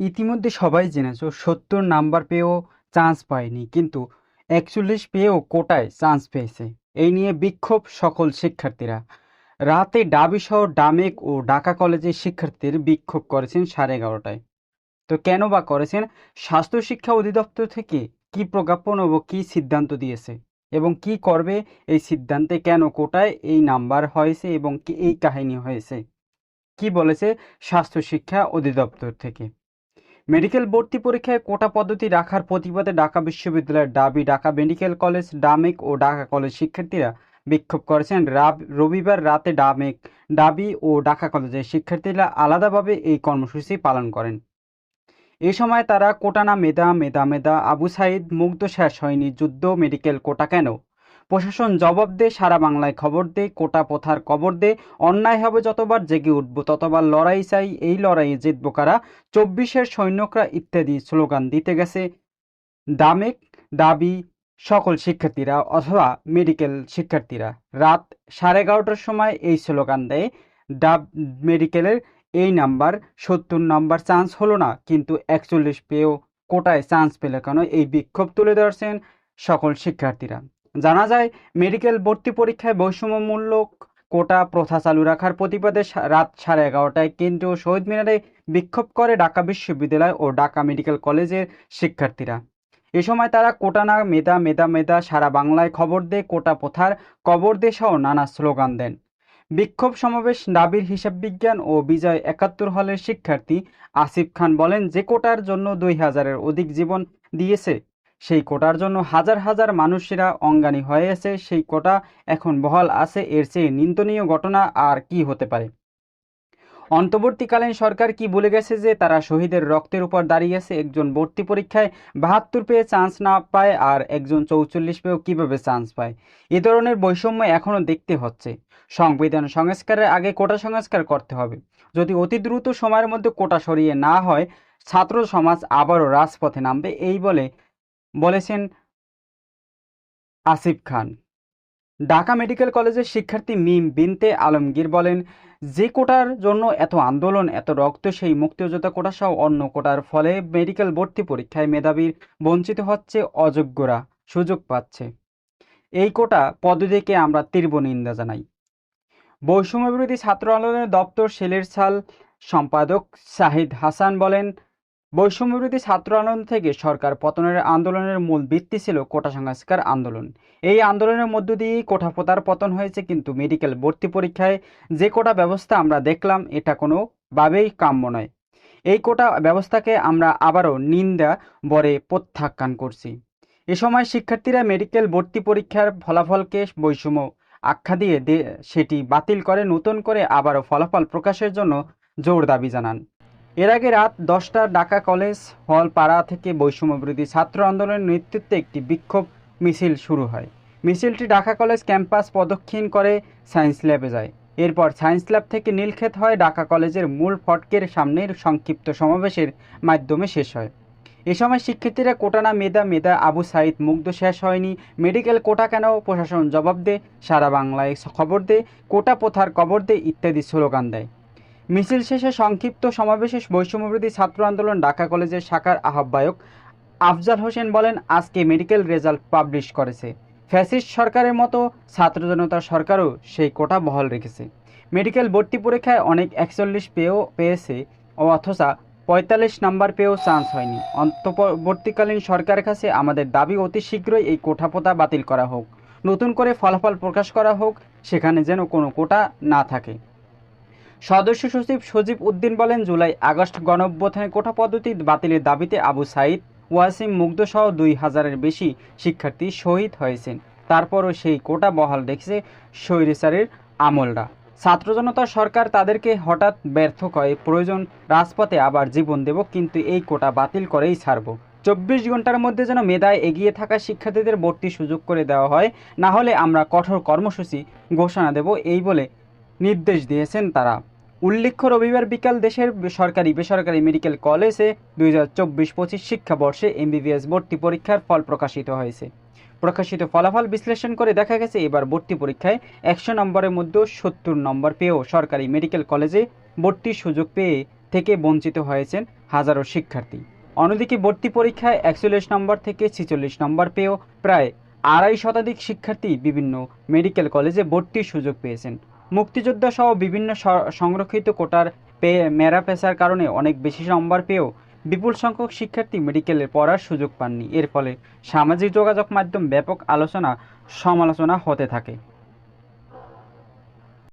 ইতিমধ্যে সবাই জেনেছো, সত্তর নাম্বার পেয়েও চান্স পায়নি, কিন্তু একচল্লিশ পেয়েও কোটায় চান্স পেয়েছে। এই নিয়ে বিক্ষোভ সকল শিক্ষার্থীরা। রাতে ডাবিসহ ডামেক ও ঢাকা কলেজের শিক্ষার্থীর বিক্ষোভ করেছেন সাড়ে এগারোটায়। তো কেন বা করেছেন? স্বাস্থ্য শিক্ষা অধিদপ্তর থেকে কি প্রজ্ঞাপন ও কি সিদ্ধান্ত দিয়েছে? এবং কি করবে? এই সিদ্ধান্তে কেন কোটায় এই নাম্বার হয়েছে এবং কি এই কাহিনী হয়েছে? কি বলেছে স্বাস্থ্য শিক্ষা অধিদপ্তর থেকে? মেডিকেল ভর্তি পরীক্ষায় কোটা পদ্ধতি রাখার প্রতিবাদে ঢাকা বিশ্ববিদ্যালয়ের ডাবি ঢাকা মেডিকেল কলেজ, ডামেক ও ঢাকা কলেজ শিক্ষার্থীরা বিক্ষোভ করেছেন। রাব- রবিবার রাতে ডামেক ডাবি ও ঢাকা কলেজের শিক্ষার্থীরা আলাদাভাবে এই কর্মসূচি পালন করেন। এ সময় তারা কোটা না মেধা মেধা মেধা, আবু সাইদ মুগ্ধ শেষ হয়নি, যুদ্ধ, মেডিকেল কোটা কেন? প্রশাসন জবাব দে সারা বাংলায় খবর দে কোটা প্রথার কবর দে অন্যায় হবে যতবার জেগে উঠবো, ততবার লড়াই চাই, এই লড়াইয়ে জিতবো কারা? চব্বিশের সৈন্যকরা ইত্যাদি স্লোগান দিতে গেছে। দামেক দাবি, সকল শিক্ষার্থীরা অথবা মেডিকেল শিক্ষার্থীরা, রাত সাড়ে এগারোটার সময় এই স্লোগান দেয়। ডাব মেডিকেলের এই নাম্বার, সত্তর নাম্বার চান্স হলো না, কিন্তু একচল্লিশ পেয়েও কোটায় চান্স পেলে কেন? এই বিক্ষোভ তুলে ধরছেন সকল শিক্ষার্থীরা। জানা যায়, মেডিকেল ভর্তি পরীক্ষায় বৈষম্যমূলক কোটা প্রথা চালু রাখার প্রতিবাদে রাত সাড়ে এগারোটায় কেন্দ্রীয় শহীদ মিনারে বিক্ষোভ করে ঢাকা বিশ্ববিদ্যালয় ও ঢাকা মেডিকেল কলেজের শিক্ষার্থীরা। এ সময় তারা কোটা না মেধা মেধা মেধা সারা বাংলায় খবর দে কোটা প্রথার কবর দে সহ নানা স্লোগান দেন। বিক্ষোভ সমাবেশ ডাবির হিসাব বিজ্ঞান ও বিজয় একাত্তর হলের শিক্ষার্থী আসিফ খান বলেন, যে কোটার জন্য দুই হাজারের অধিক জীবন দিয়েছে সেই কোটার জন্য হাজার হাজার মানুষেরা অঙ্গানী হয়েছে সেই কোটা এখন বহাল আছে, এর চেয়ে নিন্দনীয় ঘটনা আর কি হতে পারে? অন্তর্বর্তীকালীন সরকার কি বলে গেছে যে তারা শহীদের রক্তের উপর দাঁড়িয়ে আছে? একজন ভর্তি পরীক্ষায় বাহাত্তর পেয়ে চান্স না পায় আর একজন চৌচল্লিশ পেয়েও কীভাবে চান্স পায়? এ ধরনের বৈষম্য এখনও দেখতে হচ্ছে। সংবিধান সংস্কারের আগে কোটা সংস্কার করতে হবে। যদি অতি দ্রুত সময়ের মধ্যে কোটা সরিয়ে না হয়, ছাত্র সমাজ আবারও রাজপথে নামবে, এই বলে বলেছেন আসিফ খান। ঢাকা মেডিকেল কলেজের শিক্ষার্থী মিম বিনতে আলমগীর বলেন, যে কোটার জন্য এত আন্দোলন, এত রক্ত, সেই মুক্তিযোদ্ধা কোটা সহ অন্য কোটার ফলে মেডিকেল ভর্তি পরীক্ষায় মেধাবীর বঞ্চিত হচ্ছে অযোগ্যরা সুযোগ পাচ্ছে। এই কোটা পদ্ধতিকে আমরা তীব্র নিন্দা জানাই। বৈষম্য বিরোধী ছাত্র আন্দোলনের দপ্তর সেলের সাল সম্পাদক শাহিদ হাসান বলেন বৈষম্য বিরোধী ছাত্র আন্দোলন থেকে সরকার পতনের আন্দোলনের মূল ভিত্তি ছিল কোটা সংস্কার আন্দোলন। এই আন্দোলনের মধ্য দিয়েই কোটা প্রতার পতন হয়েছে, কিন্তু মেডিকেল ভর্তি পরীক্ষায় যে কোটা ব্যবস্থা আমরা দেখলাম, এটা কোনোভাবেই কাম্য নয়। এই কোটা ব্যবস্থাকে আমরা আবারও নিন্দা বরে প্রত্যাখ্যান করছি। এ সময় শিক্ষার্থীরা মেডিকেল ভর্তি পরীক্ষার ফলাফলকে বৈষম্য আখ্যা দিয়ে সেটি বাতিল করে নতুন করে আবারও ফলাফল প্রকাশের জন্য জোর দাবি জানান। এর আগে রাত দশটা ঢাকা কলেজ হল পাড়া থেকে বৈষম্য বিরোধী ছাত্র আন্দোলনের নেতৃত্বে একটি বিক্ষোভ মিছিল শুরু হয়। মিছিলটি ঢাকা কলেজ ক্যাম্পাস প্রদক্ষিণ করে সায়েন্স ল্যাবে যায়। এরপর সায়েন্স ল্যাব থেকে নীলক্ষেত হয় ঢাকা কলেজের মূল ফটকের সামনের সংক্ষিপ্ত সমাবেশের মাধ্যমে শেষ হয়। এ সময় শিক্ষার্থীরা কোটানা মেধা মেধা আবু সাইদ মুগ্ধ শেষ হয়নি। মেডিকেল কোটা কেন, প্রশাসন জবাব দে সারা বাংলায় খবর দে, কোটা প্রথার কবর দে, ইত্যাদি স্লোগান দেয়। মিছিল শেষে সংক্ষিপ্ত সমাবেশে বৈষম্যবিরোধী ছাত্র আন্দোলন ঢাকা কলেজের শাখার আহ্বায়ক আফজাল হোসেন বলেন, আজকে মেডিকেল রেজাল্ট পাবলিশ করেছে। ফ্যাসিস্ট সরকারের মতো ছাত্র জনতার সরকারও সেই কোটা বহাল রেখেছে। মেডিকেল ভর্তি পরীক্ষায় অনেক একচল্লিশ পেয়েও পেয়েছে ও অথচা পঁয়তাল্লিশ নাম্বার পেয়েও চান্স হয়নি। অন্তর্বর্তীকালীন সরকারের কাছে আমাদের দাবি, অতি শীঘ্রই এই কোঠাপোতা বাতিল করা হোক। নতুন করে ফলাফল প্রকাশ করা হোক, সেখানে যেন কোনো কোটা না থাকে। সদস্য সচিব সজীব উদ্দিন বলেন, জুলাই আগস্ট গণঅভ্যুত্থানে কোটা পদ্ধতি বাতিলের দাবিতে আবু সাইদ ওয়াসিম মুগ্ধ সহ দুই হাজারের বেশি শিক্ষার্থী শহীদ হয়েছেন। তারপরও সেই কোটা বহাল রেখেছে স্বৈরাচারের আমলরা। ছাত্র জনতা সরকার তাদেরকে হঠাৎ ব্যর্থ করে, প্রয়োজন রাজপথে আবার জীবন দেব, কিন্তু এই কোটা বাতিল করেই ছাড়ব। চব্বিশ ঘণ্টার মধ্যে যেন মেধায় এগিয়ে থাকা শিক্ষার্থীদের ভর্তি সুযোগ করে দেওয়া হয়, না হলে আমরা কঠোর কর্মসূচি ঘোষণা দেব, এই বলে নির্দেশ দিয়েছেন তারা। উল্লেখ্য, রবিবার বিকাল দেশের সরকারি বেসরকারি মেডিকেল কলেজে দুই হাজার চব্বিশ পঁচিশ শিক্ষাবর্ষে এমবিবিএস ভর্তি পরীক্ষার ফল প্রকাশিত হয়েছে। প্রকাশিত ফলাফল বিশ্লেষণ করে দেখা গেছে, এবার ভর্তি পরীক্ষায় একশো নম্বরের মধ্যে সত্তর নম্বর পেয়েও সরকারি মেডিকেল কলেজে ভর্তির সুযোগ পেয়ে থেকে বঞ্চিত হয়েছেন হাজারো শিক্ষার্থী। অন্যদিকে ভর্তি পরীক্ষায় একচল্লিশ নম্বর থেকে ছিচল্লিশ নম্বর পেয়েও প্রায় আড়াই শতাধিক শিক্ষার্থী বিভিন্ন মেডিকেল কলেজে ভর্তির সুযোগ পেয়েছেন। মুক্তিযোদ্ধা সহ বিভিন্ন সংরক্ষিত কোটার পেয়ে মেরা পেশার কারণে অনেক বেশি নম্বর পেয়েও বিপুল সংখ্যক শিক্ষার্থী মেডিকেলে পড়ার সুযোগ পাননি। এর ফলে সামাজিক যোগাযোগ মাধ্যম ব্যাপক আলোচনা সমালোচনা হতে থাকে।